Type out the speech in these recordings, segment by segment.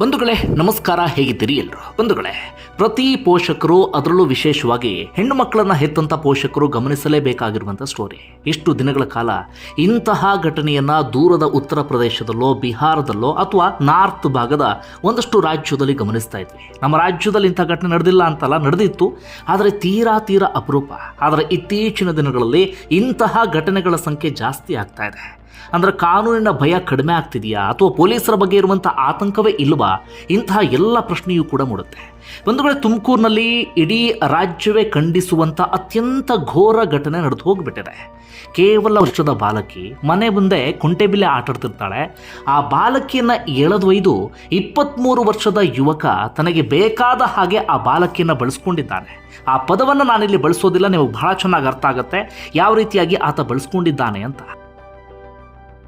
ಬಂಧುಗಳೇ, ನಮಸ್ಕಾರ ಹೇಗಿದ್ದೀರಿ ಎಲ್ಲರೂ ಬಂಧುಗಳೇ, ಪ್ರತಿ ಪೋಷಕರು ಅದರಲ್ಲೂ ವಿಶೇಷವಾಗಿ ಹೆಣ್ಣು ಮಕ್ಕಳನ್ನ ಹೆತ್ತಂತ ಪೋಷಕರು ಗಮನಿಸಲೇಬೇಕಾಗಿರುವಂಥ ಸ್ಟೋರಿ ಇಷ್ಟು ದಿನಗಳ ಕಾಲ ಇಂತಹ ಘಟನೆಯನ್ನ ದೂರದ ಉತ್ತರ ಪ್ರದೇಶದಲ್ಲೋ, ಬಿಹಾರದಲ್ಲೋ ಅಥವಾ ನಾರ್ತ್ ಭಾಗದ ಒಂದಷ್ಟು ರಾಜ್ಯದಲ್ಲಿ ಗಮನಿಸ್ತಾ ಇದ್ವಿ. ನಮ್ಮ ರಾಜ್ಯದಲ್ಲಿ ಇಂಥ ಘಟನೆ ನಡೆದಿಲ್ಲ ಅಂತಲ್ಲ, ನಡೆದಿತ್ತು. ಆದರೆ ತೀರಾ ತೀರಾ ಅಪರೂಪ. ಆದರೆ ಇತ್ತೀಚಿನ ದಿನಗಳಲ್ಲಿ ಇಂತಹ ಘಟನೆಗಳ ಸಂಖ್ಯೆ ಜಾಸ್ತಿ ಆಗ್ತಾ ಇದೆ. ಅಂದ್ರೆ ಕಾನೂನಿನ ಭಯ ಕಡಿಮೆ ಆಗ್ತಿದೆಯಾ ಅಥವಾ ಪೊಲೀಸರ ಬಗ್ಗೆ ಇರುವಂಥ ಆತಂಕವೇ ಇಲ್ವಾ? ಇಂತಹ ಎಲ್ಲ ಪ್ರಶ್ನೆಯೂ ಕೂಡ ಮೂಡುತ್ತೆ. ಒಂದು ವೇಳೆ ತುಮಕೂರಿನಲ್ಲಿ ಇಡೀ ರಾಜ್ಯವೇ ಖಂಡಿಸುವಂಥ ಅತ್ಯಂತ ಘೋರ ಘಟನೆ ನಡೆದು ಹೋಗಿಬಿಟ್ಟಿದೆ. ಕೇವಲ ವರ್ಷದ ಬಾಲಕಿ, ಮನೆ ಮುಂದೆ ಕುಂಟೆಬಿಲ್ಲೆ ಆಟಾಡ್ತಿರ್ತಾಳೆ. ಆ ಬಾಲಕಿಯನ್ನು ಎಳೆದೊಯ್ದು ಇಪ್ಪತ್ತ್ಮೂರು ವರ್ಷದ ಯುವಕ ತನಗೆ ಬೇಕಾದ ಹಾಗೆ ಆ ಬಾಲಕಿಯನ್ನು ಬಳಸ್ಕೊಂಡಿದ್ದಾನೆ. ಆ ಪದವನ್ನು ನಾನಿಲ್ಲಿ ಬಳಸೋದಿಲ್ಲ, ನಿಮಗೆ ಬಹಳ ಚೆನ್ನಾಗಿ ಅರ್ಥ ಆಗುತ್ತೆ. ಯಾವ ರೀತಿಯಾಗಿ ಆತ ಬಳಸ್ಕೊಂಡಿದ್ದಾನೆ ಅಂತ.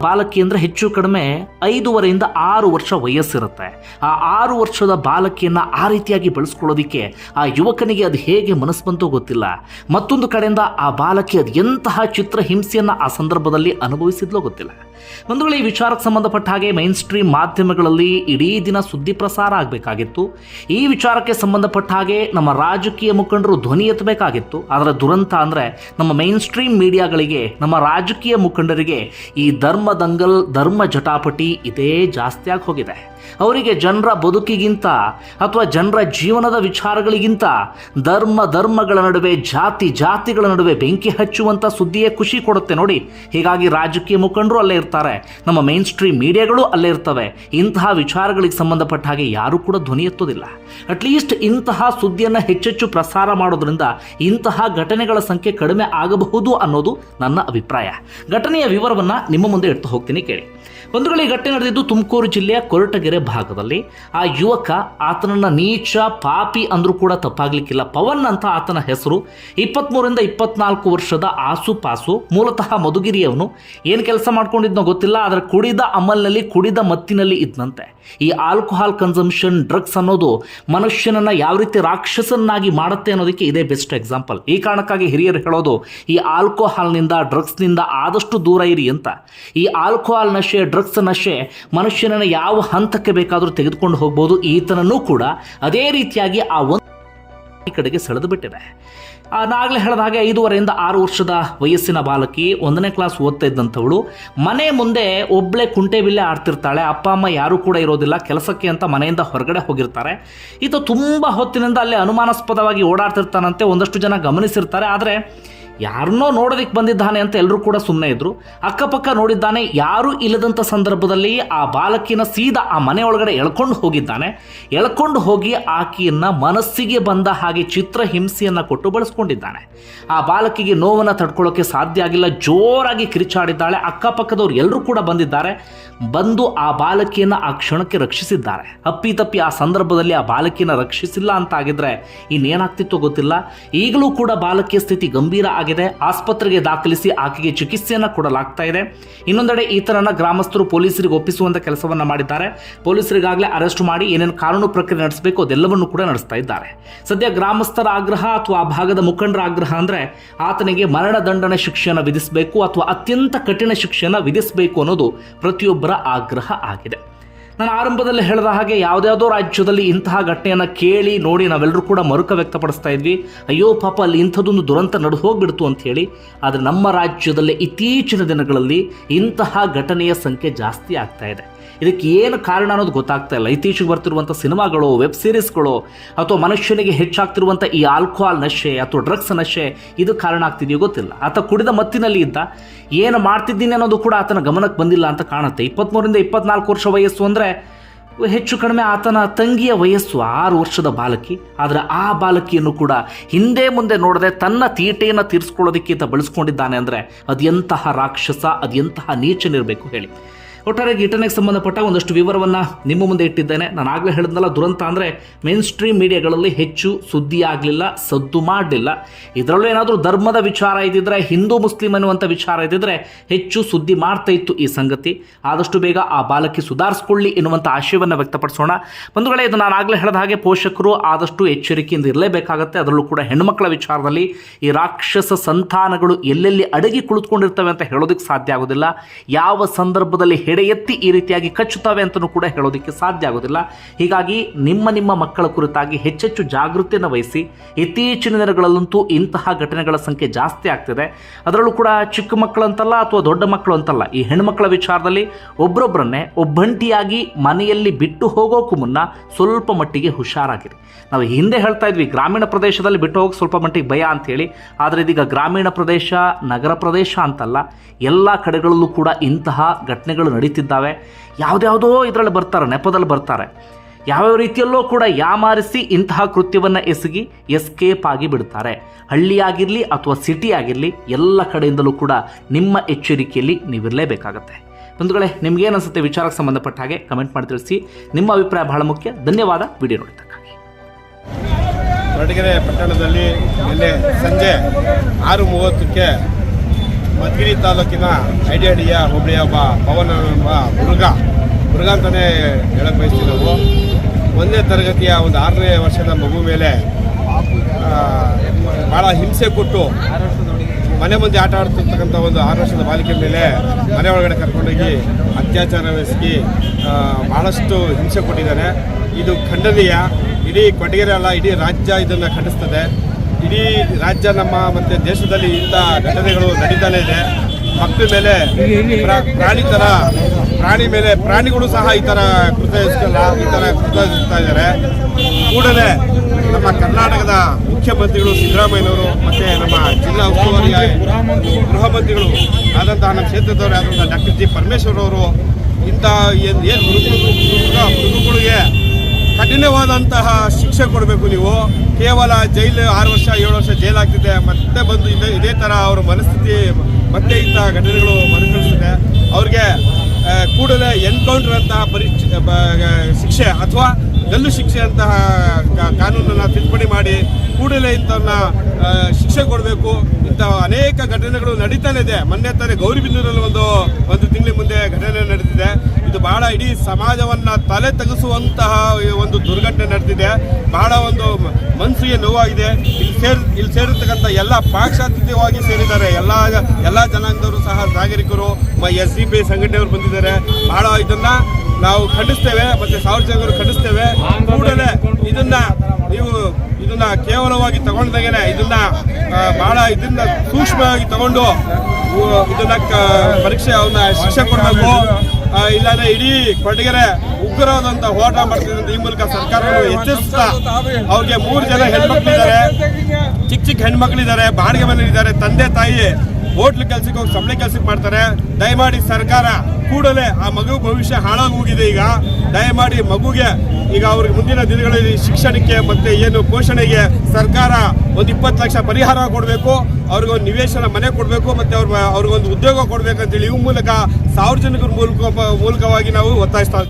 ಬಾಲಕಿ ಅಂದ್ರೆ ಹೆಚ್ಚು ಕಡಿಮೆ ಐದುವರೆಯಿಂದ ಆರು ವರ್ಷ ವಯಸ್ಸಿರುತ್ತೆ. ಆ ಆರು ವರ್ಷದ ಬಾಲಕಿಯನ್ನು ಆ ರೀತಿಯಾಗಿ ಬೆಳೆಸ್ಕೊಳ್ಳೋದಕ್ಕೆ ಆ ಯುವಕನಿಗೆ ಅದು ಹೇಗೆ ಮನಸ್ಸು ಬಂತೋ ಗೊತ್ತಿಲ್ಲ. ಮತ್ತೊಂದು ಕಡೆಯಿಂದ ಆ ಬಾಲಕಿ ಅದು ಎಂತಹ ಚಿತ್ರ ಹಿಂಸೆಯನ್ನು ಆ ಸಂದರ್ಭದಲ್ಲಿ ಅನುಭವಿಸಿದ್ಲೋ ಗೊತ್ತಿಲ್ಲ. ವೇಳೆ ಈ ವಿಚಾರಕ್ಕೆ ಸಂಬಂಧಪಟ್ಟ ಹಾಗೆ ಮೈನ್ ಸ್ಟ್ರೀಮ್ ಮಾಧ್ಯಮಗಳಲ್ಲಿ ಇಡೀ ದಿನ ಸುದ್ದಿ ಪ್ರಸಾರ ಆಗಬೇಕಾಗಿತ್ತು. ಈ ವಿಚಾರಕ್ಕೆ ಸಂಬಂಧಪಟ್ಟ ಹಾಗೆ ನಮ್ಮ ರಾಜಕೀಯ ಮುಖಂಡರು ಧ್ವನಿ ಎತ್ತಬೇಕಾಗಿತ್ತು. ಆದರೆ ದುರಂತ ಅಂದರೆ ನಮ್ಮ ಮೈನ್ ಸ್ಟ್ರೀಮ್ ಮೀಡಿಯಾಗಳಿಗೆ ನಮ್ಮ ರಾಜಕೀಯ ಮುಖಂಡರಿಗೆ ಈ ಧರ್ಮ ದಂಗಲ್ ಧರ್ಮ ಜಟಾಪಟಿ ಇದೇ ಜಾಸ್ತಿಯಾಗಿ ಹೋಗಿದೆ. ಅವರಿಗೆ ಜನರ ಬದುಕಿಗಿಂತ ಅಥವಾ ಜನರ ಜೀವನದ ವಿಚಾರಗಳಿಗಿಂತ ಧರ್ಮ ಧರ್ಮಗಳ ನಡುವೆ, ಜಾತಿ ಜಾತಿಗಳ ನಡುವೆ ಬೆಂಕಿ ಹಚ್ಚುವಂಥ ಸುದ್ದಿಯೇ ಖುಷಿ ಕೊಡುತ್ತೆ ನೋಡಿ. ಹೀಗಾಗಿ ರಾಜಕೀಯ ಮುಖಂಡರು ಅಲ್ಲೇ ಇರ್ತಾರೆ. ನಮ್ಮ ಮೇನ್ ಸ್ಟ್ರೀಮ್ ಮೀಡಿಯಾಗಳು ಅಲ್ಲೇ ಇರ್ತವೆ. ಇಂತಹ ವಿಚಾರಗಳಿಗೆ ಸಂಬಂಧಪಟ್ಟ ಹಾಗೆ ಯಾರೂ ಕೂಡ ಧ್ವನಿ ಎತ್ತೋದಿಲ್ಲ ಅಟ್ಲೀಸ್ಟ್ ಇಂತಹ ಸುದ್ದಿಯನ್ನು ಹೆಚ್ಚೆಚ್ಚು ಪ್ರಸಾರ ಮಾಡೋದ್ರಿಂದ ಇಂತಹ ಘಟನೆಗಳ ಸಂಖ್ಯೆ ಕಡಿಮೆ ಆಗಬಹುದು ಅನ್ನೋದು ನನ್ನ ಅಭಿಪ್ರಾಯ. ಘಟನೆಯ ವಿವರವನ್ನು ನಿಮ್ಮ ಮುಂದೆ ಇಡ್ತಾ ಹೋಗ್ತೀನಿ ಕೇಳಿ. ವೇಳೆ ಈ ಘಟನೆ ನಡೆದಿದ್ದು ತುಮಕೂರು ಜಿಲ್ಲೆಯ ಕೊರಟಗೆರೆ ಭಾಗದಲ್ಲಿ. ಆ ಯುವಕ ಆತನನ್ನ ನೀಚ ಪಾಪಿ ಅಂದ್ರೂ ಕೂಡ ತಪ್ಪಾಗ್ಲಿಕ್ಕಿಲ್ಲ. ಪವನ್ ಅಂತ ಆತನ ಹೆಸರು ಇಪ್ಪತ್ಮೂರಿಂದ ಇಪ್ಪತ್ನಾಲ್ಕು ವರ್ಷದ ಆಸುಪಾಸು, ಮೂಲತಃ ಮಧುಗಿರಿಯವನು. ಏನು ಕೆಲಸ ಮಾಡ್ಕೊಂಡಿದ್ನೋ ಗೊತ್ತಿಲ್ಲ, ಆದರೆ ಕುಡಿದ ಅಮಲ್ನಲ್ಲಿ, ಕುಡಿದ ಮತ್ತಿನಲ್ಲಿ ಇದ್ನಂತೆ. ಈ ಆಲ್ಕೋಹಾಲ್ ಕನ್ಸಂಪ್ಷನ್, ಡ್ರಗ್ಸ್ ಅನ್ನೋದು ಮನುಷ್ಯನನ್ನ ಯಾವ ರೀತಿ ರಾಕ್ಷಸನ್ನಾಗಿ ಮಾಡುತ್ತೆ ಅನ್ನೋದಕ್ಕೆ ಇದೇ ಬೆಸ್ಟ್ ಎಕ್ಸಾಂಪಲ್. ಈ ಕಾರಣಕ್ಕಾಗಿ ಹಿರಿಯರು ಹೇಳೋದು, ಈ ಆಲ್ಕೋಹಾಲ್ನಿಂದ, ಡ್ರಗ್ಸ್ನಿಂದ ಆದಷ್ಟು ದೂರ ಇರಿ ಅಂತ. ಈ ಆಲ್ಕೋಹಾಲ್ ನಶೆ ನಶೆ. ಮನುಷ್ಯನನ್ನು ಯಾವ ಹಂತಕ್ಕೆ ಬೇಕಾದರೂ ತೆಗೆದುಕೊಂಡು ಹೋಗ್ಬೋದು. ಈತನನ್ನು ಕೂಡ ಅದೇ ರೀತಿಯಾಗಿ ಆ ಒಂದು ಕಡೆಗೆ ಸೆಳೆದು ಬಿಟ್ಟಿದೆ. ನಾಗಲೇ ಹೇಳಿದ ಹಾಗೆ ಐದೂವರೆಯಿಂದ ಆರು ವರ್ಷದ ವಯಸ್ಸಿನ ಬಾಲಕಿ, ಒಂದನೇ ಕ್ಲಾಸ್ ಓದ್ತಾ ಇದ್ದಂಥವಳು, ಮನೆ ಮುಂದೆ ಒಬ್ಳೆ ಕುಂಟೆಬಿಲ್ಲೆ ಆಡ್ತಿರ್ತಾಳೆ. ಅಪ್ಪ, ಅಮ್ಮ ಯಾರೂ ಕೂಡ ಇರೋದಿಲ್ಲ. ಕೆಲಸಕ್ಕೆ ಅಂತ ಮನೆಯಿಂದ ಹೊರಗಡೆ ಹೋಗಿರ್ತಾರೆ. ಈತ ತುಂಬ ಹೊತ್ತಿನಿಂದ ಅಲ್ಲಿ ಅನುಮಾನಾಸ್ಪದವಾಗಿ ಓಡಾಡ್ತಿರ್ತಾನಂತೆ. ಒಂದಷ್ಟು ಜನ ಗಮನಿಸಿರ್ತಾರೆ. ಆದರೆ ಯಾರನ್ನೋ ನೋಡೋದಕ್ಕೆ ಬಂದಿದ್ದಾನೆ ಅಂತ ಎಲ್ಲರೂ ಕೂಡ ಸುಮ್ಮನೆ ಇದ್ರು. ಅಕ್ಕಪಕ್ಕ ನೋಡಿದ್ದಾನೆ, ಯಾರೂ ಇಲ್ಲದಂಥ ಸಂದರ್ಭದಲ್ಲಿ ಆ ಬಾಲಕಿನ ಸೀದಾ ಆ ಮನೆ ಒಳಗಡೆ ಎಳ್ಕೊಂಡು ಹೋಗಿದ್ದಾನೆ. ಎಳ್ಕೊಂಡು ಹೋಗಿ ಆಕೆಯನ್ನು ಮನಸ್ಸಿಗೆ ಬಂದ ಹಾಗೆ ಚಿತ್ರ ಹಿಂಸೆಯನ್ನು ಕೊಟ್ಟು ಬಳಸ್ಕೊಂಡಿದ್ದಾನೆ. ಆ ಬಾಲಕಿಗೆ ನೋವನ್ನು ತಡ್ಕೊಳ್ಳೋಕೆ ಸಾಧ್ಯ ಆಗಿಲ್ಲ, ಜೋರಾಗಿ ಕಿರಿಚಾಡಿದ್ದಾಳೆ. ಅಕ್ಕಪಕ್ಕದವ್ರು ಎಲ್ಲರೂ ಕೂಡ ಬಂದಿದ್ದಾರೆ. ಬಂದು ಆ ಬಾಲಕಿಯನ್ನು ಆ ಕ್ಷಣಕ್ಕೆ ರಕ್ಷಿಸಿದ್ದಾರೆ. ಅಪ್ಪಿ ತಪ್ಪಿ ಆ ಸಂದರ್ಭದಲ್ಲಿ ಆ ಬಾಲಕಿಯನ್ನು ರಕ್ಷಿಸಿಲ್ಲ ಅಂತಾಗಿದ್ರೆ ಇನ್ನೇನಾಗ್ತಿತ್ತೋ ಗೊತ್ತಿಲ್ಲ. ಈಗಲೂ ಕೂಡ ಬಾಲಕಿಯ ಸ್ಥಿತಿ ಗಂಭೀರ ಆಗಿದೆ. ಆಸ್ಪತ್ರೆಗೆ ದಾಖಲಿಸಿ ಆಕೆಗೆ ಚಿಕಿತ್ಸೆಯನ್ನು ಕೊಡಲಾಗ್ತಾ ಇದೆ. ಇನ್ನೊಂದೆಡೆ ಈತನನ್ನ ಗ್ರಾಮಸ್ಥರು ಪೊಲೀಸರಿಗೆ ಒಪ್ಪಿಸುವಂತ ಕೆಲಸವನ್ನ ಮಾಡಿದ್ದಾರೆ. ಪೊಲೀಸರಿಗಾಗಲೇ ಅರೆಸ್ಟ್ ಮಾಡಿ ಏನೇನು ಕಾನೂನು ಪ್ರಕ್ರಿಯೆ ನಡೆಸಬೇಕು ಅದೆಲ್ಲವನ್ನು ಕೂಡ ನಡೆಸ್ತಾ ಇದ್ದಾರೆ. ಸದ್ಯ ಗ್ರಾಮಸ್ಥರ ಆಗ್ರಹ ಅಥವಾ ಆ ಭಾಗದ ಮುಖಂಡರ ಆಗ್ರಹ ಅಂದ್ರೆ ಆತನಿಗೆ ಮರಣದಂಡನೆ ಶಿಕ್ಷೆಯನ್ನು ವಿಧಿಸಬೇಕು ಅಥವಾ ಅತ್ಯಂತ ಕಠಿಣ ಶಿಕ್ಷೆಯನ್ನು ವಿಧಿಸಬೇಕು ಅನ್ನೋದು ಪ್ರತಿಯೊಬ್ಬರ ಆಗ್ರಹ ಆಗಿದೆ. ನಾನು ಆರಂಭದಲ್ಲಿ ಹೇಳಿದ ಹಾಗೆ ಯಾವುದ್ಯಾವುದೋ ರಾಜ್ಯದಲ್ಲಿ ಇಂತಹ ಘಟನೆಯನ್ನು ಕೇಳಿ ನೋಡಿ ನಾವೆಲ್ಲರೂ ಕೂಡ ಮರುಕ ವ್ಯಕ್ತಪಡಿಸ್ತಾ ಇದ್ವಿ. ಅಯ್ಯೋ ಪಾಪ, ಅಲ್ಲಿ ಇಂಥದ್ದೊಂದು ದುರಂತ ನಡೆದು ಹೋಗ್ಬಿಡ್ತು ಅಂತ ಹೇಳಿ. ಆದರೆ ನಮ್ಮ ರಾಜ್ಯದಲ್ಲೇ ಇತ್ತೀಚಿನ ದಿನಗಳಲ್ಲಿ ಇಂತಹ ಘಟನೆಯ ಸಂಖ್ಯೆ ಜಾಸ್ತಿ ಆಗ್ತಾ ಇದೆ. ಇದಕ್ಕೆ ಏನು ಕಾರಣ ಅನ್ನೋದು ಗೊತ್ತಾಗ್ತಾ ಇಲ್ಲ. ಇತ್ತೀಚೆಗೆ ಬರ್ತಿರುವಂಥ ಸಿನಿಮಾಗಳು, ವೆಬ್ ಸೀರೀಸ್ಗಳು ಅಥವಾ ಮನುಷ್ಯನಿಗೆ ಹೆಚ್ಚಾಗ್ತಿರುವಂಥ ಈ ಆಲ್ಕೋಹಾಲ್ ನಶೆ ಅಥವಾ ಡ್ರಗ್ಸ್ ನಶೆ ಇದು ಕಾರಣ ಆಗ್ತಿದೆಯೋ ಗೊತ್ತಿಲ್ಲ. ಆತ ಕುಡಿದ ಮತ್ತಿನಲ್ಲಿ ಇದ್ದ ಏನು ಮಾಡ್ತಿದ್ದೀನಿ ಅನ್ನೋದು ಕೂಡ ಆತನ ಗಮನಕ್ಕೆ ಬಂದಿಲ್ಲ ಅಂತ ಕಾಣುತ್ತೆ. ಇಪ್ಪತ್ತ್ಮೂರಿಂದ ಇಪ್ಪತ್ನಾಲ್ಕು ವರ್ಷ ವಯಸ್ಸು ಅಂದರೆ ಹೆಚ್ಚು ಕಡಿಮೆ ಆತನ ತಂಗಿಯ ವಯಸ್ಸು ಆರು ವರ್ಷದ ಬಾಲಕಿ. ಆದರೆ ಆ ಬಾಲಕಿಯನ್ನು ಕೂಡ ಹಿಂದೆ ಮುಂದೆ ನೋಡದೆ ತನ್ನ ತೀಟೆಯನ್ನು ತೀರಿಸ್ಕೊಳ್ಳೋದಕ್ಕಿಂತ ಬಳಸ್ಕೊಂಡಿದ್ದಾನೆ ಅಂದರೆ ಅದೆಂತಹ ರಾಕ್ಷಸ ಅದೆಂತಹ ನೀಚನಿರಬೇಕು ಹೇಳಿ. ಒಟ್ಟಾರೆ ಘಟನೆಗೆ ಸಂಬಂಧಪಟ್ಟ ಒಂದಷ್ಟು ವಿವರವನ್ನು ನಿಮ್ಮ ಮುಂದೆ ಇಟ್ಟಿದ್ದೇನೆ. ನಾನು ಆಗಲೇ ಹೇಳಿದ್ನಲ್ಲ, ದುರಂತ ಅಂದರೆ ಮೇನ್ ಸ್ಟ್ರೀಮ್ ಮೀಡಿಯಾಗಳಲ್ಲಿ ಹೆಚ್ಚು ಸುದ್ದಿ ಆಗಲಿಲ್ಲ, ಸದ್ದು ಮಾಡಲಿಲ್ಲ. ಇದರಲ್ಲೂ ಏನಾದರೂ ಧರ್ಮದ ವಿಚಾರ ಇದ್ದಿದ್ರೆ, ಹಿಂದೂ ಮುಸ್ಲಿಂ ಅನ್ನುವಂಥ ವಿಚಾರ ಇದ್ದಿದ್ರೆ ಹೆಚ್ಚು ಸುದ್ದಿ ಮಾಡ್ತಾ ಇತ್ತು ಈ ಸಂಗತಿ. ಆದಷ್ಟು ಬೇಗ ಆ ಬಾಲಕಿ ಸುಧಾರಿಸ್ಕೊಳ್ಳಿ ಎನ್ನುವಂಥ ಆಶಯವನ್ನು ವ್ಯಕ್ತಪಡಿಸೋಣ. ಬಂಧುಗಳೇ, ಇದು ನಾನು ಆಗಲೇ ಹೇಳಿದ ಹಾಗೆ ಪೋಷಕರು ಆದಷ್ಟು ಎಚ್ಚರಿಕೆಯಿಂದ ಇರಲೇಬೇಕಾಗತ್ತೆ. ಅದರಲ್ಲೂ ಕೂಡ ಹೆಣ್ಣುಮಕ್ಕಳ ವಿಚಾರದಲ್ಲಿ ಈ ರಾಕ್ಷಸ ಸಂತಾನಗಳು ಎಲ್ಲೆಲ್ಲಿ ಅಡಗಿ ಕುಳಿತುಕೊಂಡಿರ್ತವೆ ಅಂತ ಹೇಳೋದಕ್ಕೆ ಸಾಧ್ಯ ಆಗೋದಿಲ್ಲ. ಯಾವ ಸಂದರ್ಭದಲ್ಲಿ ಹೆಡೆ ಎತ್ತಿ ಈ ರೀತಿಯಾಗಿ ಕಚ್ಚುತ್ತವೆ ಅಂತಲೂ ಕೂಡ ಹೇಳೋದಕ್ಕೆ ಸಾಧ್ಯ ಆಗೋದಿಲ್ಲ. ಹೀಗಾಗಿ ನಿಮ್ಮ ನಿಮ್ಮ ಮಕ್ಕಳ ಕುರಿತಾಗಿ ಹೆಚ್ಚೆಚ್ಚು ಜಾಗೃತಿಯನ್ನು ವಹಿಸಿ, ಇತ್ತೀಚಿನ ದಿನಗಳಲ್ಲಂತೂ ಇಂತಹ ಘಟನೆಗಳ ಸಂಖ್ಯೆ ಜಾಸ್ತಿ ಆಗ್ತಿದೆ. ಅದರಲ್ಲೂ ಕೂಡ ಚಿಕ್ಕ ಮಕ್ಕಳು ಅಂತಲ್ಲ ಅಥವಾ ದೊಡ್ಡ ಮಕ್ಕಳು ಅಂತಲ್ಲ ಈ ಹೆಣ್ಮಕ್ಕಳ ವಿಚಾರದಲ್ಲಿ ಒಬ್ಬರೊಬ್ಬರನ್ನೇ ಒಬ್ಬಂಟಿಯಾಗಿ ಮನೆಯಲ್ಲಿ ಬಿಟ್ಟು ಹೋಗೋಕ್ಕೂ ಮುನ್ನ ಸ್ವಲ್ಪ ಮಟ್ಟಿಗೆ ಹುಷಾರಾಗಿರಿ. ನಾವು ಹಿಂದೆ ಹೇಳ್ತಾ ಇದ್ವಿ, ಗ್ರಾಮೀಣ ಪ್ರದೇಶದಲ್ಲಿ ಬಿಟ್ಟು ಹೋಗಕ್ಕೆ ಸ್ವಲ್ಪ ಮಟ್ಟಿಗೆ ಭಯ ಅಂತೇಳಿ ಆದರೆ ಇದೀಗ ಗ್ರಾಮೀಣ ಪ್ರದೇಶ, ನಗರ ಪ್ರದೇಶ ಅಂತಲ್ಲ, ಎಲ್ಲ ಕಡೆಗಳಲ್ಲೂ ಕೂಡ ಇಂತಹ ಘಟನೆಗಳು ನಡೀತಿದ್ದಾವೆ. ಯಾವುದ್ಯಾವುದೋ ಇದರಲ್ಲಿ ಬರ್ತಾರೆ, ನೆಪದಲ್ಲಿ ಬರ್ತಾರೆ. ಯಾವ್ಯಾವ ರೀತಿಯಲ್ಲೂ ಕೂಡ ಯಾಮಾರಿಸಿ ಇಂತಹ ಕೃತ್ಯವನ್ನು ಎಸಗಿ ಎಸ್ಕೇಪ್ ಆಗಿ ಬಿಡ್ತಾರೆ. ಹಳ್ಳಿಯಾಗಿರಲಿ ಅಥವಾ ಸಿಟಿ ಆಗಿರಲಿ, ಎಲ್ಲ ಕಡೆಯಿಂದಲೂ ಕೂಡ ನಿಮ್ಮ ಎಚ್ಚರಿಕೆಯಲ್ಲಿ ನೀವಿರಲೇಬೇಕಾಗತ್ತೆ. ಬಂಧುಗಳೇ ನಿಮ್ಗೇನು ಅನಿಸುತ್ತೆ ವಿಚಾರಕ್ಕೆ ಸಂಬಂಧಪಟ್ಟ ಹಾಗೆ ಕಮೆಂಟ್ ಮಾಡಿ ತಿಳಿಸಿ. ನಿಮ್ಮ ಅಭಿಪ್ರಾಯ ಬಹಳ ಮುಖ್ಯ. ಧನ್ಯವಾದ ವಿಡಿಯೋ ನೋಡಿದ್ದಕ್ಕಾಗಿ. ಕೊರಟಗೆರೆ ಪಟ್ಟಣದಲ್ಲಿ ನಿನ್ನೆ ಸಂಜೆ ಆರು ಮೂವತ್ತಕ್ಕೆ ಮಧುಗಿರಿ ತಾಲೂಕಿನ ಐಡಿಯಾಡಿಯ ಹೋಬಳಿಯ ಒಬ್ಬ ಪವನ್ ಎಂಬ ಹುಡುಗ ಹುಡುಗ ಅಂತಲೇ ಹೇಳಕ್ ಬಯಸ್ತೀವಿ ನಾವು ಒಂದನೇ ತರಗತಿಯ ಒಂದು ಆರನೇ ವರ್ಷದ ಮಗು ಮೇಲೆ ಭಾಳ ಹಿಂಸೆ ಕೊಟ್ಟು ಮನೆ ಮುಂದೆ ಆಟ ಆಡ್ತಿರ್ತಕ್ಕಂಥ ಒಂದು ಆರು ವರ್ಷದ ಬಾಲಿಕೆ ಮೇಲೆ ಮನೆ ಒಳಗಡೆ ಕರ್ಕೊಂಡೋಗಿ ಅತ್ಯಾಚಾರವೆಸಗಿ ಆ, ಭಾಳಷ್ಟು ಹಿಂಸೆ ಕೊಟ್ಟಿದ್ದಾನೆ. ಇದು ಖಂಡನೀಯ. ಇಡೀ ಕೊಡಗೆರೆ ಅಲ್ಲ ಇಡೀ ರಾಜ್ಯ ಇದನ್ನು ಖಂಡಿಸ್ತದೆ. ಇಡೀ ರಾಜ್ಯ, ನಮ್ಮ ಮತ್ತು ದೇಶದಲ್ಲಿ ಇಂಥ ಘಟನೆಗಳು ನಡೀತಾನೆ ಇದೆ. ಮಕ್ಕಳ ಮೇಲೆ ಪ್ರಾ- ಪ್ರಾಣಿ ಥರ ಪ್ರಾಣಿ ಮೇಲೆ ಪ್ರಾಣಿಗಳು ಸಹ ಈ ಥರ ಕೃತ್ಯ ಎಸಗಲ್ಲ ಈ ಥರ ಕೃತ್ಯ ಎಸಗ್ತಾ ಇದ್ದಾರೆ. ಕೂಡಲೇ ನಮ್ಮ ಕರ್ನಾಟಕದ ಮುಖ್ಯಮಂತ್ರಿಗಳು ಸಿದ್ದರಾಮಯ್ಯನವರು ಮತ್ತು ನಮ್ಮ ಜಿಲ್ಲಾ ಉಸ್ತುವಾರಿ ಗೃಹ ಮಂತ್ರಿಗಳು ಆದಂತಹ ನಮ್ಮ ಕ್ಷೇತ್ರದವರು ಆದಂತಹ ಡಾಕ್ಟರ್ ಜಿ ಪರಮೇಶ್ವರ್ ಅವರು ಇಂಥ ಏನು ಏನು ಮೃಗಗಳಿಗೆ ಕಠಿಣವಾದಂತಹ ಶಿಕ್ಷೆ ಕೊಡಬೇಕು ನೀವು. ಕೇವಲ ಜೈಲು ಆರು ವರ್ಷ, ಏಳು ವರ್ಷ ಜೈಲಾಗ್ತಿದೆ. ಮತ್ತೆ ಬಂದು ಇದೇ ಇದೇ ಥರ ಅವರ ಮನಸ್ಥಿತಿ, ಮತ್ತೆ ಇಂಥ ಘಟನೆಗಳು ಮರುಕಳಿಸಿದೆ ಅವ್ರಿಗೆ ಕೂಡಲೇ ಎನ್ಕೌಂಟರ್ ಅಂತಹ ಪರೀಕ್ಷೆ ಶಿಕ್ಷೆ ಅಥವಾ ಗಲ್ಲು ಶಿಕ್ಷೆ ಅಂತಹ ಕಾನೂನನ್ನು ತಿದ್ದುಪಡಿ ಮಾಡಿ ಕೂಡಲೇ ಇಂಥವನ್ನ ಶಿಕ್ಷೆ ಕೊಡಬೇಕು. ಇಂಥ ಅನೇಕ ಘಟನೆಗಳು ನಡೀತಾನೆ ಇದೆ. ಮೊನ್ನೆ ತಾನೇ ಗೌರಿಬಿಂದೂರಲ್ಲಿ ಒಂದು ಒಂದು ತಿಂಗಳ ಮುಂದೆ ಘಟನೆ ನಡೆದಿದೆ ಬಹಳ ಇಡೀ ಸಮಾಜವನ್ನ ತಲೆ ತೆಗೆಸುವಂತಹ ಒಂದು ದುರ್ಘಟನೆ ನಡೆದಿದೆ. ಬಹಳ ಒಂದು ಮನಸ್ಸಿಗೆ ನೋವಾಗಿದೆ. ಇಲ್ಲಿ ಸೇರ್, ಇಲ್ಲಿ ಸೇರಿರ್ತಕ್ಕಂಥ ಎಲ್ಲ ಪಾಕ್ಷಾತ್ಯವಾಗಿ ಸೇರಿದ್ದಾರೆ. ಎಲ್ಲ ಎಲ್ಲ ಜನಾಂಗದವರು ಸಹ ನಾಗರಿಕರು ಎಸ್ ಡಿ ಪಿ ಸಂಘಟನೆಯವರು ಬಂದಿದ್ದಾರೆ. ಬಹಳ ಇದನ್ನ ನಾವು ಖಂಡಿಸ್ತೇವೆ. ಮತ್ತೆ ಸಾರ್ವಜನಿಕರು ಖಂಡಿಸ್ತೇವೆ. ಕೂಡಲೇ ಇದನ್ನ ನೀವು ಇದನ್ನ ಕೇವಲವಾಗಿ ತಗೊಂಡಾಗೇನೆ ಇದನ್ನ ಬಹಳ ಇದನ್ನ ಸೂಕ್ಷ್ಮವಾಗಿ ತಗೊಂಡು ಇದನ್ನ ಪರೀಕ್ಷೆ ಅವನ್ನ ಶಿಕ್ಷೆ ಕೊಡಬೇಕು. ಇಲ್ಲಾಂದ್ರೆ ಇಡೀ ಕೊಡಗೆರೆ ಉಗ್ರವಾದಂತ ಹೋರಾಟ ಮಾಡ್ತಿದ್ದಂತ ಈ ಮೂಲಕ ಸರ್ಕಾರ ಎಚ್ಚರಿಸ್ತಾ ಅವ್ರಿಗೆ ಮೂರು ಜನ ಹೆಣ್ಮಕ್ಳಿದ್ದಾರೆ. ಚಿಕ್ಕ ಚಿಕ್ಕ ಹೆಣ್ಮಕ್ಳಿದ್ದಾರೆ, ಬಾಡಿಗೆ ಮನೆಯಲ್ಲಿದ್ದಾರೆ, ತಂದೆ ತಾಯಿ ಹೋಟ್ಲ್ ಕೆಲ್ಸಕ್ಕೆ ಹೋಗಿ ಸಂಬಳ ಕೆಲ್ಸಕ್ಕೆ ಮಾಡ್ತಾರೆ. ದಯಮಾಡಿ ಸರ್ಕಾರ ಕೂಡಲೇ ಆ ಮಗು ಭವಿಷ್ಯ ಹಾಳಾಗಿ ಹೋಗಿದೆ ಈಗ. ದಯಮಾಡಿ ಮಗುಗೆ ಈಗ ಅವ್ರಿಗೆ ಮುಂದಿನ ದಿನಗಳಲ್ಲಿ ಶಿಕ್ಷಣಕ್ಕೆ ಮತ್ತೆ ಏನು ಪೋಷಣೆಗೆ ಸರ್ಕಾರ ಒಂದು ಇಪ್ಪತ್ತು ಲಕ್ಷ ಪರಿಹಾರ ಕೊಡಬೇಕು. ಅವ್ರಿಗೆ ಒಂದು ನಿವೇಶನ ಮನೆ ಕೊಡಬೇಕು ಮತ್ತೆ ಅವ್ರ ಅವ್ರಿಗೊಂದು ಉದ್ಯೋಗ ಕೊಡಬೇಕಂತೇಳಿ ಇವ್ ಮೂಲಕ ಸಾರ್ವಜನಿಕರ ಮೂಲಕ ಮೂಲಕವಾಗಿ ನಾವು ಒತ್ತಾಯಿಸ್ತಾ